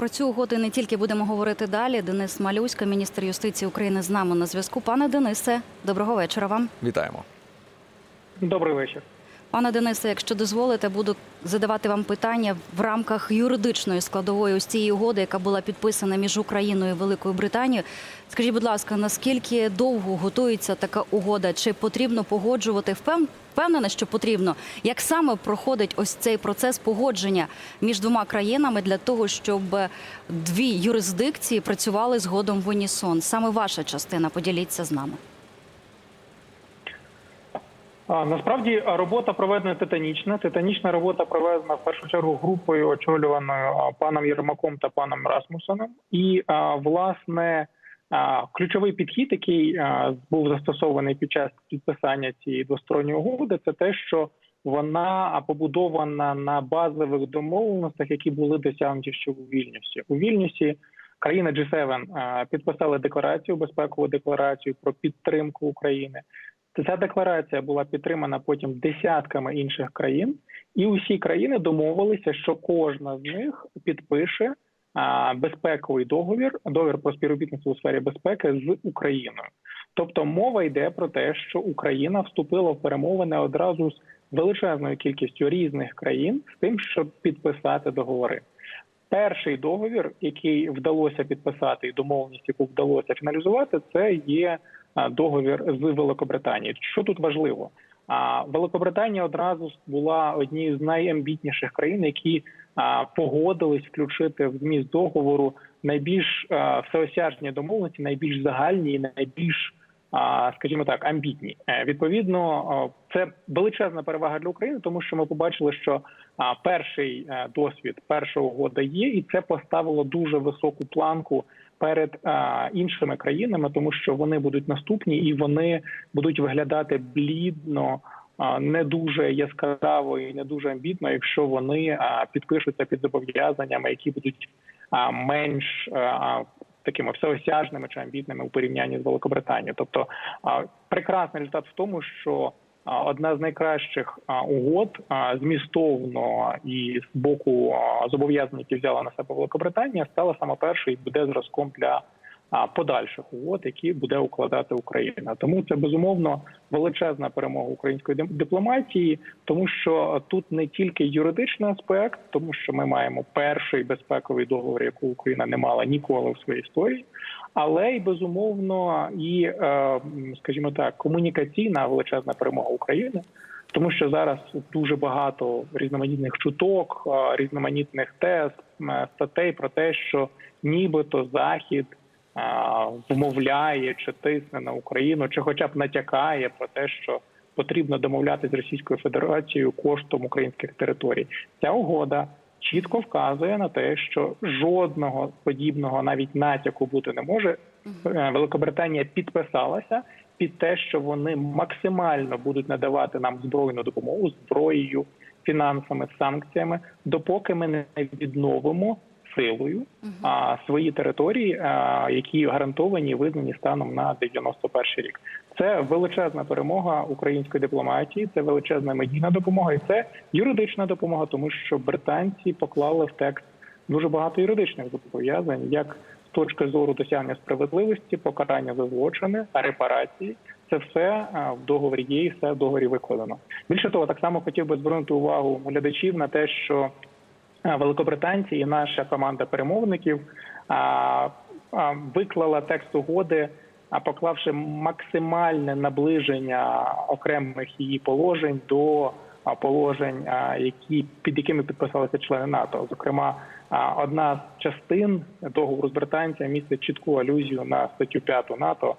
про цю угоду не тільки будемо говорити далі. Денис Малюська, міністр юстиції України, з нами на зв'язку. Пане Денисе, доброго вечора вам. Вітаємо. Добрий вечір. Пане Денисе, якщо дозволите, буду задавати вам питання в рамках юридичної складової ось цієї угоди, яка була підписана між Україною і Великою Британією. Скажіть, будь ласка, наскільки довго готується така угода? Чи потрібно погоджувати? Впев- Впевнена, що потрібно. Як саме проходить ось цей процес погодження між двома країнами для того, щоб дві юрисдикції працювали згодом в унісон? Саме ваша частина поділіться з нами. Насправді робота проведена титанічна. Титанічна робота проведена в першу чергу групою, очолюваною паном Єрмаком та паном Расмусоном. І власне ключовий підхід, який був застосований під час підписання цієї двосторонньої угоди, це те, що вона побудована на базових домовленостях, які були досягнуті ще у Вільнюсі. У Вільнюсі країни G7 підписали декларацію, безпекову декларацію про підтримку України. Ця декларація була підтримана потім десятками інших країн, і усі країни домовилися, що кожна з них підпише безпековий договір, договір про співробітництво у сфері безпеки з Україною. Тобто мова йде про те, що Україна вступила в перемовини одразу з величезною кількістю різних країн з тим, щоб підписати договори. Перший договір, який вдалося підписати, і домовленість, яку вдалося фіналізувати, це є договір з Великобританією. Що тут важливо? А Великобританія одразу була однією з найамбітніших країн, які а, погодились включити в зміст договору найбільш а, всеосяжні домовленості, найбільш загальні і найбільш, скажімо так, амбітні. Е, Відповідно, це величезна перевага для України, тому що ми побачили, що перший е, досвід, перша угода є, і це поставило дуже високу планку перед іншими країнами, тому що вони будуть наступні і вони будуть виглядати блідно. Не дуже яскраво і не дуже амбітно, якщо вони підпишуться під зобов'язаннями, які будуть менш такими всеосяжними чи амбітними у порівнянні з Великобританією. Тобто прекрасний результат в тому, що одна з найкращих угод змістовно і з боку зобов'язань, які взяла на себе Великобританія, стала саме першою і буде зразком для подальших угод, які буде укладати Україна. Тому це безумовно величезна перемога української дипломатії, тому що тут не тільки юридичний аспект, тому що ми маємо перший безпековий договор, яку Україна не мала ніколи в своїй історії. Але й безумовно, і е, скажімо так, комунікаційна величезна перемога України, тому що зараз дуже багато різноманітних чуток, е, різноманітних тез, статей про те, що нібито захід вмовляє чи тисне на Україну, чи хоча б натякає про те, що потрібно домовлятися з Російською Федерацією коштом українських територій. Ця угода чітко вказує на те, що жодного подібного навіть натяку бути не може. Е, Великобританія підписалася під те, що вони максимально будуть надавати нам збройну допомогу зброєю, фінансами, санкціями, допоки ми не відновимо силою а, свої території, а, які гарантовані визнані станом на 91 рік. Це величезна перемога української дипломатії, це величезна медійна допомога, і це юридична допомога, тому що британці поклали в текст дуже багато юридичних зобов'язань, як з точки зору досягнення справедливості, покарання за злочини, репарації. Це все в договорі є, і все в договорі викладено. Більше того, так само хотів би звернути увагу глядачів на те, що великобританці і наша команда перемовників а, а, виклала текст угоди, поклавши максимальне наближення окремих її положень до положень, які під якими підписалися члени НАТО. Зокрема, одна з частин договору з британцями містить чітку алюзію на статтю 5 НАТО.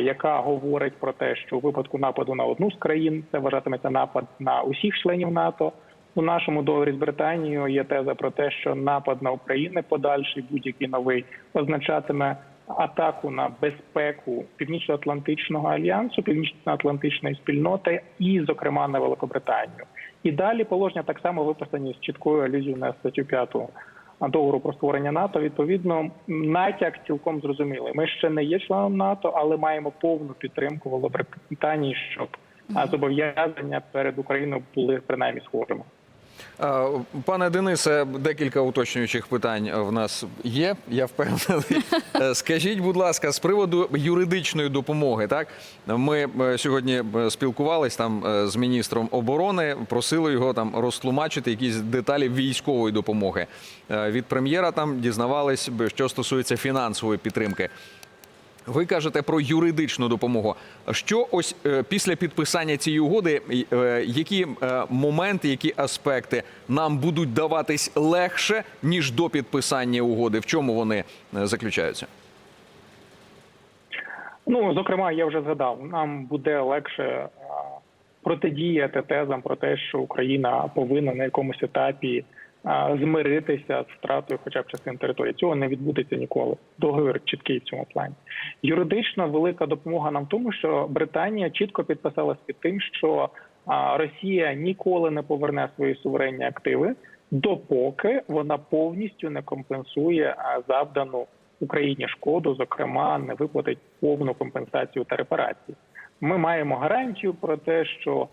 Яка говорить про те, що у випадку нападу на одну з країн це вважатиметься напад на усіх членів НАТО. У нашому договорі з Британією є теза про те, що напад на Україну подальший будь-який новий означатиме атаку на безпеку Північно-Атлантичного альянсу, Північно-Атлантичної спільноти і, зокрема, на Великобританію. І далі положення так само виписані з чіткою алюзією на статтю 5 договору про створення НАТО. Відповідно, натяк цілком зрозумілий. Ми ще не є членом НАТО, але маємо повну підтримку Великобританії, щоб а, зобов'язання перед Україною були принаймні схожими. Пане Денисе, декілька уточнюючих питань в нас є. Я впевнений. Е, Скажіть, будь ласка, з приводу юридичної допомоги, так ми е, сьогодні е, спілкувались там з міністром оборони, просили його там розтлумачити якісь деталі військової допомоги. Від прем'єра там дізнавались, що стосується фінансової підтримки. Ви кажете про юридичну допомогу. Що ось е, після підписання цієї угоди, е, які е, моменти, які аспекти нам будуть даватись легше ніж до підписання угоди? В чому вони заключаються? Ну зокрема, я вже згадав, нам буде легше протидіяти тезам про те, що Україна повинна на якомусь етапі змиритися з втратою, хоча б частин території. Цього не відбудеться ніколи. Договір чіткий в цьому плані. Юридично велика допомога нам в тому, що Британія чітко підписалась під тим, що Росія ніколи не поверне свої суверенні активи, допоки вона повністю не компенсує завдану Україні шкоду, зокрема, не виплатить повну компенсацію та репарації. Ми маємо гарантію про те, що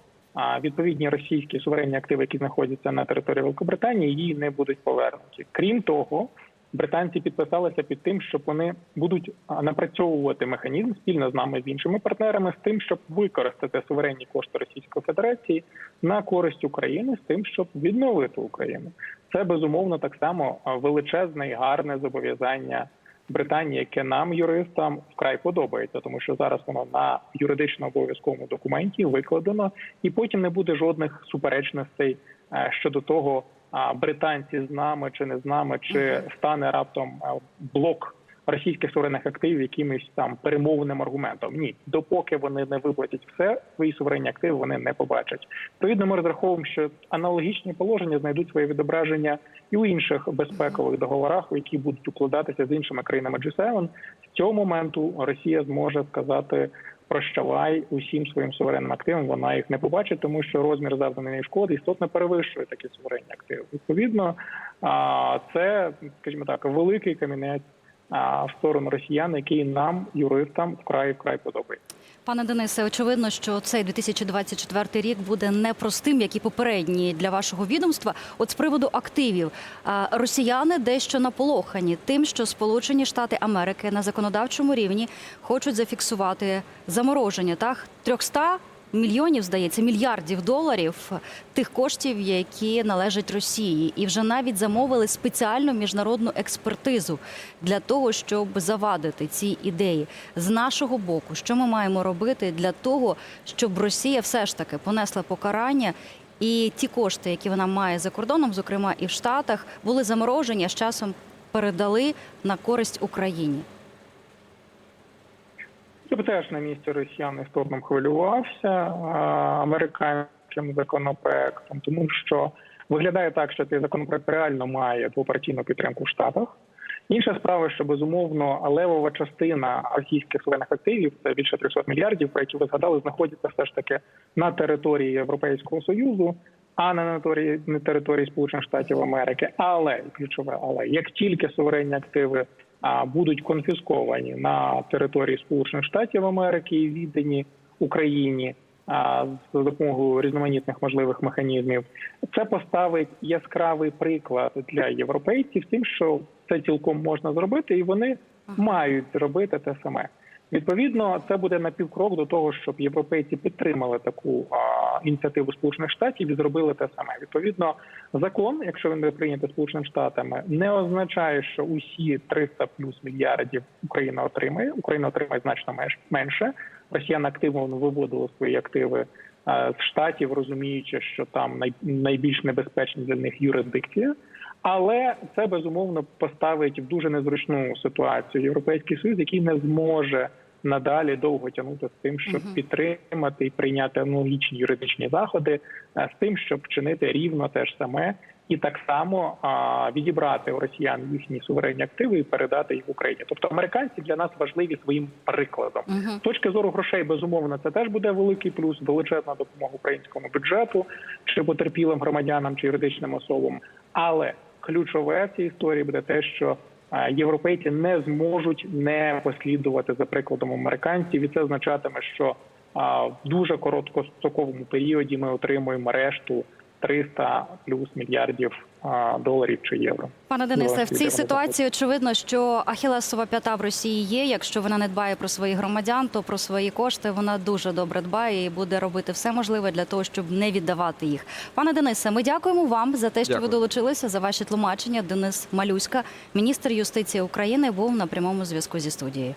відповідні російські суверенні активи, які знаходяться на території Великобританії, її не будуть повернуті. Крім того, британці підписалися під тим, що вони будуть напрацьовувати механізм спільно з нами з іншими партнерами з тим, щоб використати суверенні кошти Російської Федерації на користь України, з тим, щоб відновити Україну. Це безумовно так само величезне і гарне зобов'язання. Британії, яке нам, юристам, вкрай подобається, тому що зараз воно на юридично обов'язковому документі викладено, і потім не буде жодних суперечностей е, щодо того, британці з нами чи не з нами, чи стане раптом е, блок російських суверенних активів якимось там перемовним аргументом. Ні, допоки вони не виплатять все, свої суверенні активи вони не побачать. Відповідно, ми розраховуємо, що аналогічні положення знайдуть своє відображення і у інших безпекових договорах, які будуть укладатися з іншими країнами G7. З цього моменту Росія зможе сказати. Прощавай усім своїм суверенним активам. Вона їх не побачить, тому що розмір завданої шкоди істотно перевищує такі суверенні активи. Відповідно, це, скажімо так, великий камінець в сторону росіян, який нам, юристам, вкрай вкрай подобається. Пане Денисе, очевидно, що цей 2024 рік буде непростим, як і попередній для вашого відомства. От з приводу активів росіяни дещо наполохані тим, що Сполучені Штати Америки на законодавчому рівні хочуть зафіксувати замороження так 300 мільйонів, здається, мільярдів доларів тих коштів, які належать Росії, і вже навіть замовили спеціальну міжнародну експертизу для того, щоб завадити ці ідеї. З нашого боку, що ми маємо робити для того, щоб Росія все ж таки понесла покарання. І ті кошти, які вона має за кордоном, зокрема і в Штатах, були заморожені, а з часом передали на користь Україні. Я б теж на місці росіян і стороном хвилювався американським законопроектом, тому що виглядає так, що цей законопроект реально має двопартійну підтримку в Штатах. Інша справа, що безумовно левова частина російських суверенних активів, це більше 300 мільярдів, про які ви згадали, знаходяться все ж таки на території Європейського союзу, а не на території, на території Сполучених Штатів Америки. Але ключове, але як тільки суверенні активи будуть конфісковані на території Сполучених Штатів Америки і віддані Україні а, з допомогою різноманітних можливих механізмів, це поставить яскравий приклад для європейців, тим, що це цілком можна зробити, і вони мають зробити те саме. Відповідно, це буде напівкрок до того, щоб європейці підтримали таку ініціативу Сполучених Штатів і зробили те саме. Відповідно, закон, якщо він буде прийнятий Сполученими Штатами, не означає, що усі 300 плюс мільярдів Україна отримає. Україна отримає значно менше. Росіяни активно виводили свої активи з штатів, розуміючи, що там найбільш небезпечна для них юрисдикція. Але це безумовно поставить в дуже незручну ситуацію Європейський Союз, який не зможе надалі довго тягнути з тим, щоб підтримати і прийняти аналогічні юридичні заходи, е, з тим, щоб вчинити рівно те ж саме, і так само а, відібрати у росіян їхні суверенні активи і передати їх Україні. Тобто американці для нас важливі своїм прикладом. З точки зору грошей, безумовно, це теж буде великий плюс, величезна допомога українському бюджету, чи потерпілим громадянам, чи юридичним особам. Але ключове в цій історії буде те, що європейці не зможуть не послідувати за прикладом американців, і це означатиме, що в дуже короткостроковому періоді ми отримуємо решту 300 плюс мільярдів доларів чи євро. Пане Денисе, в цій ситуації очевидно, що Ахілесова п'ята в Росії є. Якщо вона не дбає про своїх громадян, то про свої кошти вона дуже добре дбає і буде робити все можливе для того, щоб не віддавати їх. Пане Денисе, ми дякуємо вам за те, що Дякую. ви долучилися за ваші тлумачення. Денис Малюська, міністр юстиції України, був на прямому зв'язку зі студією.